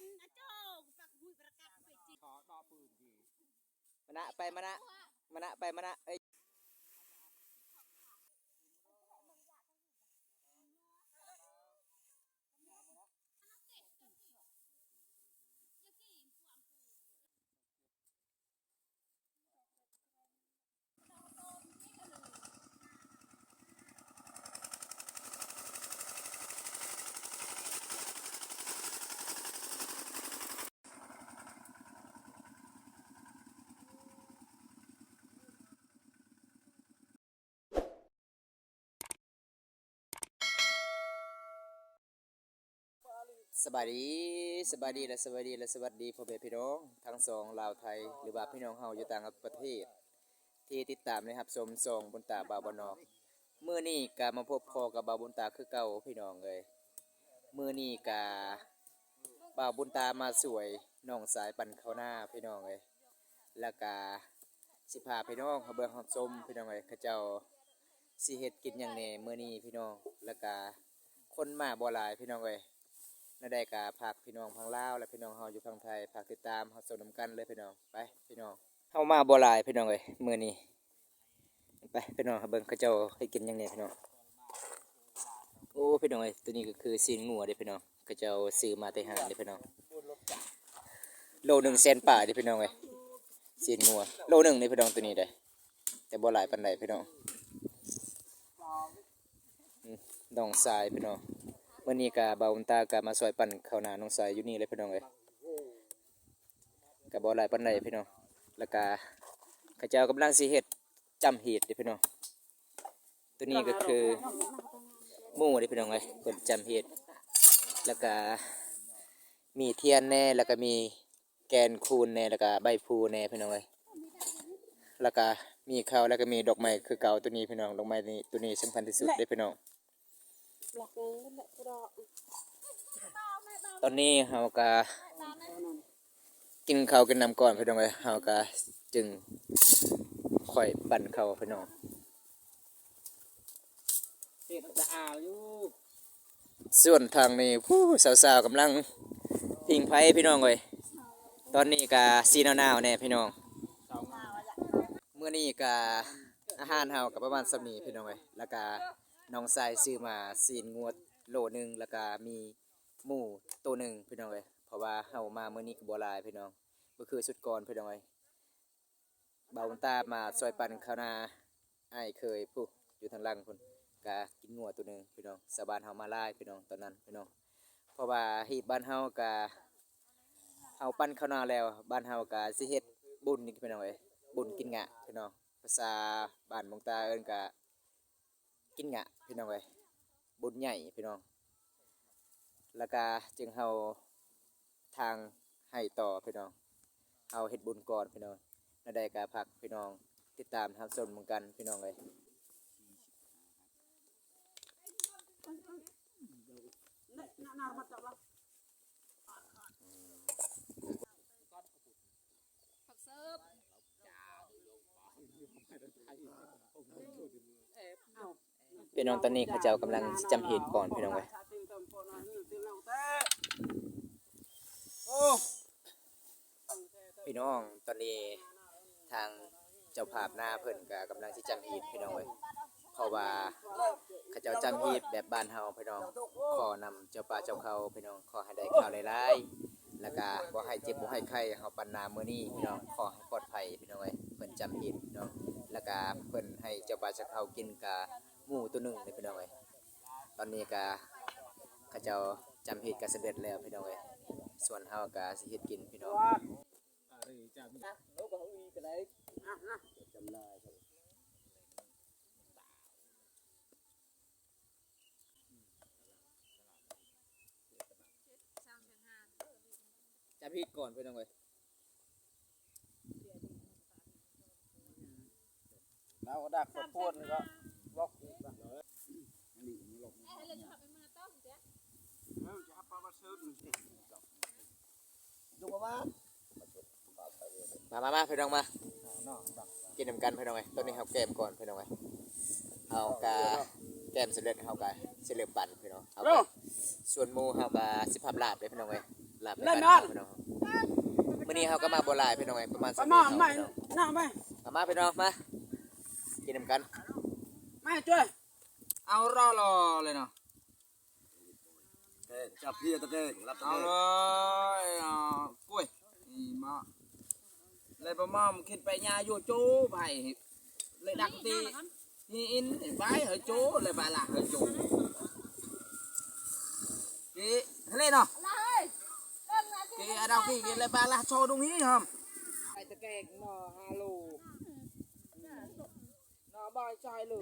นอะโจ้ปักหุยประกาศไปจิขอดอปืนดีมานะไปมานะมานะไปมานะเอ้ บายดีสบายดีและสบายดีและสวัสดีพ่อแม่พี่น้อง ทั้งสองลาวไทย หรือว่าพี่น้องเฮาอยู่ต่างประเทศ ที่ติดตามนะครับชมส่งบนตาบาวบนอกมื้อนี้ก็มาพบพอกับบาวบนตาคือเก่าพี่น้องเลยมื้อนี้ก็บ่าวบุญตามาสวยน้องสายปั่นเข้าหน้าพี่น้องเลยแล้วก็สิพาพี่น้องเขาเบิ่งเฮาชมพี่น้องเลยเขาเจ้าสิเฮ็ดกินหยังแน่มื้อนี้พี่น้องแล้วก็คนมาบ่หลายพี่น้องเอ้ย นาได้กาผักพี่น้องพังลาวและพี่น้องเฮาอยู่ฝั่งไทยผักติดตามเฮาสนมกันเลยพี่น้องไปพี่น้องเฮามาบ่หลายพี่น้องเอ้ยมื้อนี้ไปพี่น้องเบิ่งเขาเจ้าให้กินยังเนี่พี่น้องโอ้พี่น้องเอ้ยตัวนี้ก็คือซีนงัวเด้พี่น้องเขาเจ้าซื้อมาแต่หางเด้พี่น้องโลหนึ่งแสนป่าเด้พี่น้องเอ้ยซีนงัวโลหนึ่งเด้พี่น้องตัวนี้ได้แต่บ่หลายปานใดพี่น้องอืมน้องทรายพี่น้อง มื่อนี้กะเบาอุนตากะมาซอยปั่นข้าวหนาน้องสายอยู่นี่เลยพี่น้องเอ้ยกะบ่หลายปานใดพี่น้องแล้วก็ข้าเจ้ากำลังสิเฮ็ดจำหีดเด้พี่น้องตัวนี้ก็คือหมูเด้พี่น้องเอ้ยเพิ่นจำหีดแล้วก็มีเทียนแน่แล้วก็มีแกนคูนแน่แล้วก็ใบพูแน่พี่น้องเอ้ยแล้วก็มีข้าวแล้วก็มีดอกไม้คือเก่าตัวนี้พี่น้องดอกไม้นี่ตัวนี้สำคัญที่สุดเด้พี่น้อง หลักเลยนั่นแหละรอตอนนี้เฮาก็กินข้าวกินน้ำก่อนพี่น้องเอ้ยเฮาก็จึงค่อยปั่นข้าวพี่น้องเฮ็ดจะอาอยู่ส่วนทางนี้ผู้สาวๆกำลังพิงไผพี่น้องเอ้ยตอนนี้ก็ซีหนาวๆแน่พี่น้องสองมื้อนี้ก็อาหารเฮาก็ประมาณสำนี้พี่น้องเอ้ยแล้วก็ น้องชายซื้อมาซีนงวดโลหนึ่งแล้วก็มีหมูตัวหนึ่งพี่น้องเอ้ยเพราะว่าเฮามาเมื้อนี้ก็บ่หลายพี่น้องบ่คือสุดก่อนพี่น้องเอ้ยเบาตามาซอยปันข้าวนาไอ้เคยผู้อยู่ทางล่างพุ่นกะกินงัวตัวหนึ่งพี่น้องสาบานเฮามาไล่พี่น้องตอนนั้นพี่น้องเพราะว่าฮีบ้านเฮากะเฮาปั่นข้าวนาแล้ว บ้านเฮากะสิเฮ็ดบุญนี่พี่น้องเอ้ยบุญกินงะพี่น้องภาษาบ้านมงตาเอิ้นกะ กินงะพี่น้องเอ้ยบุญใหญ่พี่น้อง แล้วก็จึงเฮาทางให้ต่อพี่น้องเฮาเฮ็ดบุญก่อนพี่น้องนาได้กาพักพี่น้อง ติดตามทำสนเหมือนกันพี่น้องเลยน่ามาจับละผักเสิร์ฟ พี่น้องตอนนี้เขาเจ้ากำลังจำเหตุก่อนพี่น้องเลยโอ้พี่น้องตอนนี้ทางเจ้าภาพหน้าเพิ่นก็กำลังที่จำเหตุพี่น้องเลยเพราะว่าเขาเจ้าจำเหตุแบบบ้านเฮาพี่น้องขอนำเจ้าป่าเจ้าเขาพี่น้องขอให้ได้ข่าวหลายๆแล้วก็บ่ให้เจ็บบ่ให้ไข้เฮาปันนามื้อนี้พี่น้องขอให้ปลอดภัยพี่น้องเอ้ยเพิ่นจำเหตุพี่น้องแล้วก็เพิ่นให้เจ้าป่าเจ้าเขากินกะ หมูตัวหนึงเลยพี่น้องเอ้ยตอนนี้ก็เขาเจ้าจำเหตุก็สำเร็จแล้วพี่น้องเอ้ยส่วนเฮาก็สิเฮ็ดกินพี่น้องอะไรจะมีจำเหตุก่อนพี่น้องเอ้ยแล้วก็ดักกดพูดแล้วก็บล็อกอีกแล้วจะปลามาซื้อดูประมาณ มามามาพี่น้องมาน้องดักกินนำกันพี่น้องเอ้ยตอนนี้เฮาแกมก่อนพี่น้องเอ้ยเฮากะแกมสำเร็จเฮากะสิเริ่มปั่นพี่น้องเฮากะส่วนหมูเฮากะสิพับลาบเลยพี่น้องเอ้ยลาบเล่นนนอนพี่น้องมื้อนี้เฮาก็มาบ่หลายพี่น้องเอ้ยประมาณไปสามมาพี่ไม่น้องหน้าไม่เอามาพี่น้องมากินนำกันไม่ช่วยเอารอรอเลยเนาะจับพี่ตะเกียงรับตะเอาเกียงเลยอ่ากล้วยนี่มา เลยประมาณคิดไปยาโยโจ้ไปเลยดักตีนี่อินไปเหอโจ้เลยไปละเหอโจ้กีทะเลเนาะกีอะดาวกีกีเลยไปละโชว์ตรงนี้ครับไอตะแกงเนาะฮัลโหลเนาะบอยชอยหลู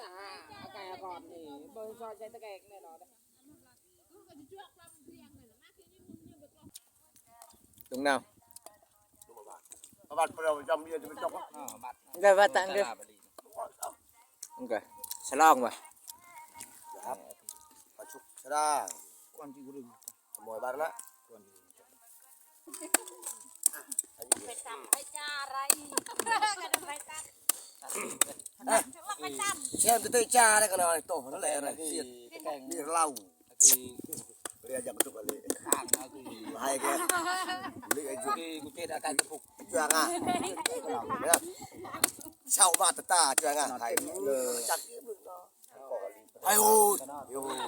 ตาเอาไก่ก่อนนี่บอยชอยใช้ตะแกงแน่นอนตรงนา วประวัติเราจำเบียร์จะเป็นจบอ่าบัตรก็ว่าตังเด้อมันก็ฉลองว่ะครับประชุกชดาความจริงกูดึงขโมยบ้านละไปจับไปจ้าอะไรกันไปจับไปจับเชื่อมจะได้จ้าได้กันหน่อยโตนั่นแหละนะเสียดนี่เหล้าคือเรียนอย่างทุกอะไรข้างนะคือให้แกเรียกไอ้จุคือกูเทศอาการ จะปลุกจ้างอะเช่าบ้านตาตาจ้างอะไทยเลยจักไอ้โอ้ยโอ้ย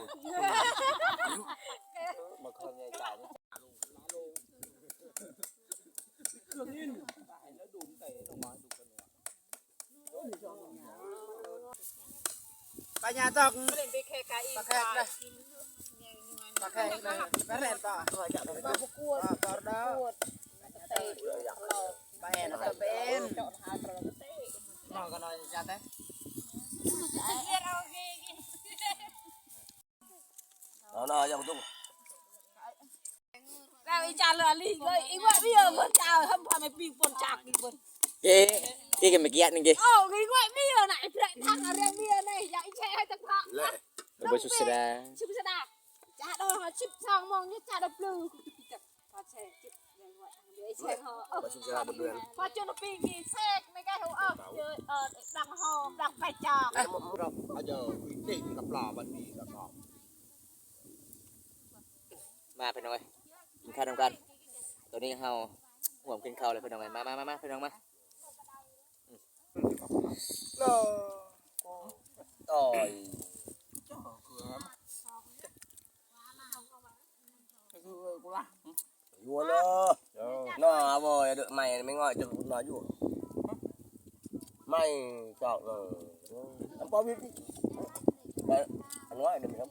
มาเคยไงจ่ายนี่เครื่องยินแล้วดูมเตะลงมาดูกันเนี่ยปัญญาตอกเล่นไปแค่ไก่อีกตะแคกเลยตะแคกเลยไปแรนต่อมาประกวดต่อดาวเตะไปแอนตะเป็นนอนกันหน่อยจ้าเต้เอาหน่อยอย่างทุกเราอีจานเลยลีเลยอีว่าพี่เออคนจ้าทำพาไม่ปีปนจากอีกคนเอ๊ะกี่กันเมื่อกี้นึงกี่โอ้ยว่าพี่เออไหนพระทางอะไรพี่เออไหนอยากแชร์ให้จังพระเละบ่บ่สุ ดสดาชิบสดาจ้าโดนชิบสองมองนี่จ้าโดนปลื้มจับพอแชร์จิบเลยว่าเดี๋ยวแชร์เขาประชุกชดาบนเรือน พอจนปีนี้เสกไม่ได้เขาเออเจอเออดังหอมดังไปจอกเราเอาเจอเด็กกับปลาบันดีกับปลามาพี่น้องเอ้ยกินข้าวนำกันตัวนี้เฮาห่วมกินข้าวเลยพี่น้องเอ้มามามามาพี่น้องมาต่อยคือกูละยัวเลยน่าบ่อเกใหม่อยจะน่าอยู่ไม่จอกเลย น้ำปลาวิธีอันน้อยเดี๋ยวมั้ง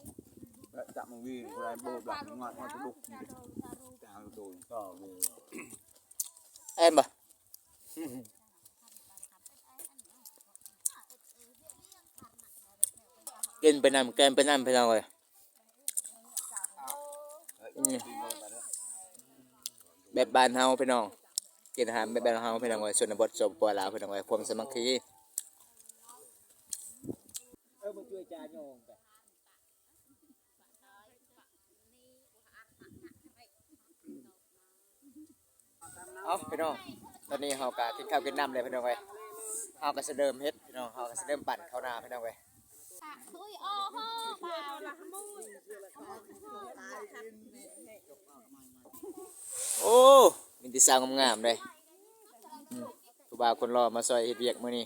จับมึงวิ่งกูได้โบกหลังงอนมาตุกแต่เอาโดนก็มี เอ็นบ่กินไปนำ แบบบ้านเฮาพี่น้องกินอาหารแบบบ้านเฮาพี่น้องเอ้ยชนบทสมปลาวพี่น้องเอ้ความสมัคคีเออมึงช่วยจาโยงไปเอาพี่น้องตอนนี้เฮาก็กินข้าวกินน้ำเลยพี่น้องเว้ยเฮาก็สิเริ่มเฮ็ดพี่น้องเฮาก็สิเริ่มปั่นข้าวนาพี่น้องเว้ ยคุยอ้อฮ่อเปล่าละมุ้ยโอ้มีแต่สาวงามๆเลยอืมผู้บ่าวคนรอมาซอยเฮ็ดเวียกมื้อนี้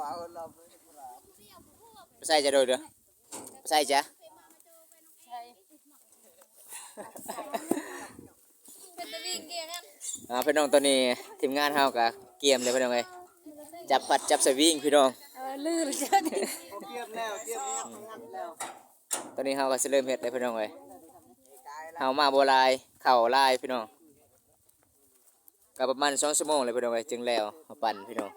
ว้าวเราไปใส่จะโดยเด้อไปใส่จ้ะเป็นตะลิงเกียกันอ่าพี่น้องตอนนี้ทีมงานเฮาก็เกียมเลยพี่น้องเว้ย จับปัดจับสวิงพี่น้องเออลื่นเจ้าดิเกียบแล้วเกียบแล้วตอนนี้เฮาก็สิเริ่มเฮ็ดเลยพี่น้องเว้ยเฮามาบ่หลายเข้าหลายพี่น้องก็ประมาณ2ชั่วโมงเลยพี่น้องเว้ยจึงแล้วเฮาปั่นพี่น้อง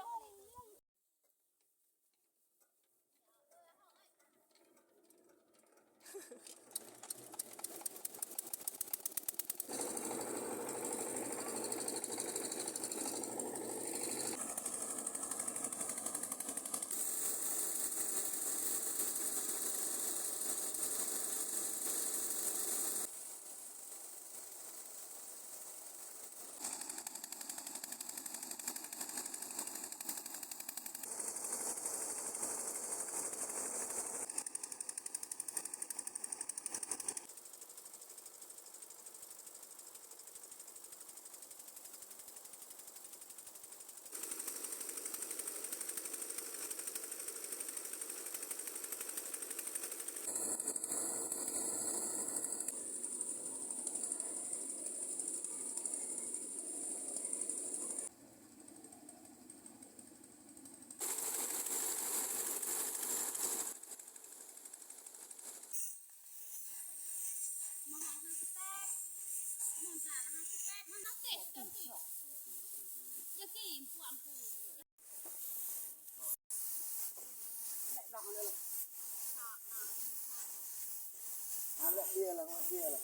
là ngọt bia là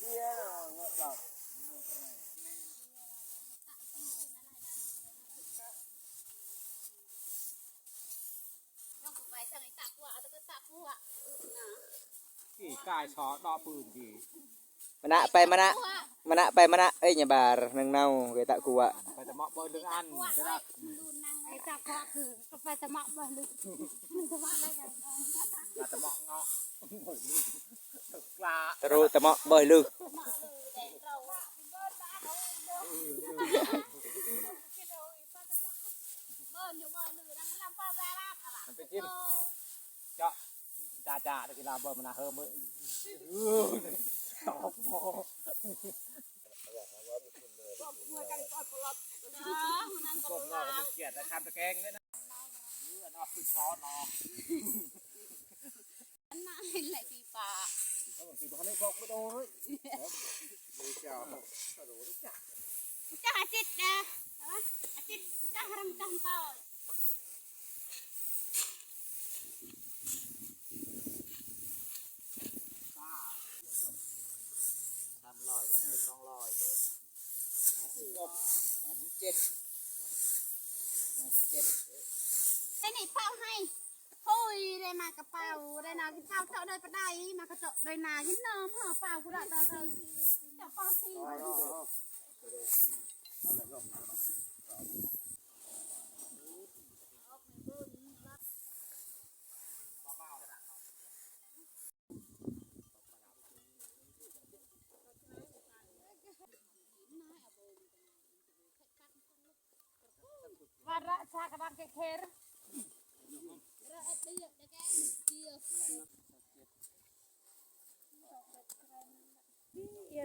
bia là ngọt lọc น้องกูไปทางไอ้ตากัวเอาตะกตากัวนะกี่กายชอดอปืนกี่มณะไปมณะมณะไปมณะเอ้ยอย่าบาร์นังเน่าเวตะกัวไปจะเหมาะเบอร์หนึ่งอันก็ได้ไอ้ตากัวคือก็ไปตะมะบ่ลึกตะมะได้กันอาจจะเหมาะเงาะ ตกปลาตะรุตะเมาะบ่อยลึกเบิ้ลอยู่บ่ลือนั่งลำป้าแปรรับอะมันเป็นจิ้มเจาะจ่าจ่าตะกี้ลาเบอร์มันนะเฮิร์มเออชอบโมมวยกันก่อนปลดอ๋อนั่งกก็บลเราก็ไม่เกลียดแต่คำตะแกงด้วยนะเออเนาะคือช้อนเนาะนั่งเห็นไหลปีป่า เขาบอกกี่พันไม่พกไม่โดนเลยเจ้าจะหาจิตนะอาจิตจะหารังจังต่อทำลอยกันให้สองลอยเบอร์ห้าสิบกบห้าสิบเจ็ดห้าสิบ เฮ้ยได้มากระเป๋าได้นากินข้าวเท่าได้ปะได้มากระเจาะได้นากินน้ำห่อเปล่ากูได้ตาเธอจะป้าซีวาระชากระดังเคเครเ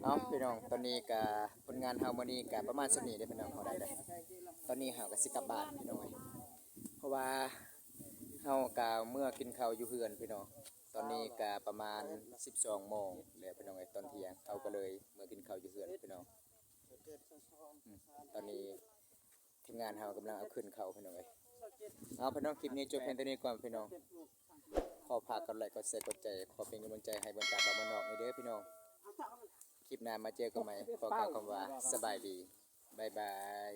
นาะพี่น้องตอนนี้กับผลงานเฮามื้อนี้กับประมาณสนี้ได้พี่น้องพอได้ได้ตอนนี้เฮาก็สิกลับบ้านพี่น้องเอ้ยเพราะว่าเฮาก็เมื่อกินข้าวอยู่เฮือนพี่น้องตอนนี้ก็ประมาณ 12โมงแล้วพี่น้องเอ้ตอนเที่ยงเฮาก็เลยเมื่อกินข้าวอยู่เฮือนพี่น้องตอนนี้ทีมงานเฮากำลังเอาขึ้นเขาพี่น้องเอ้ย เอาพี่น้องคลิปนี้จบเพียงเท่านี้ก่อนพี่น้อง ขอพากันไลค์กดแชร์กดใจ ขอเป็นกำลังใจให้บนตาบานนอกนี่เด้อพี่น้อง คลิปหน้ามาเจอกันใหม่ขอกล่าวคำว่าสบายดีบายบาย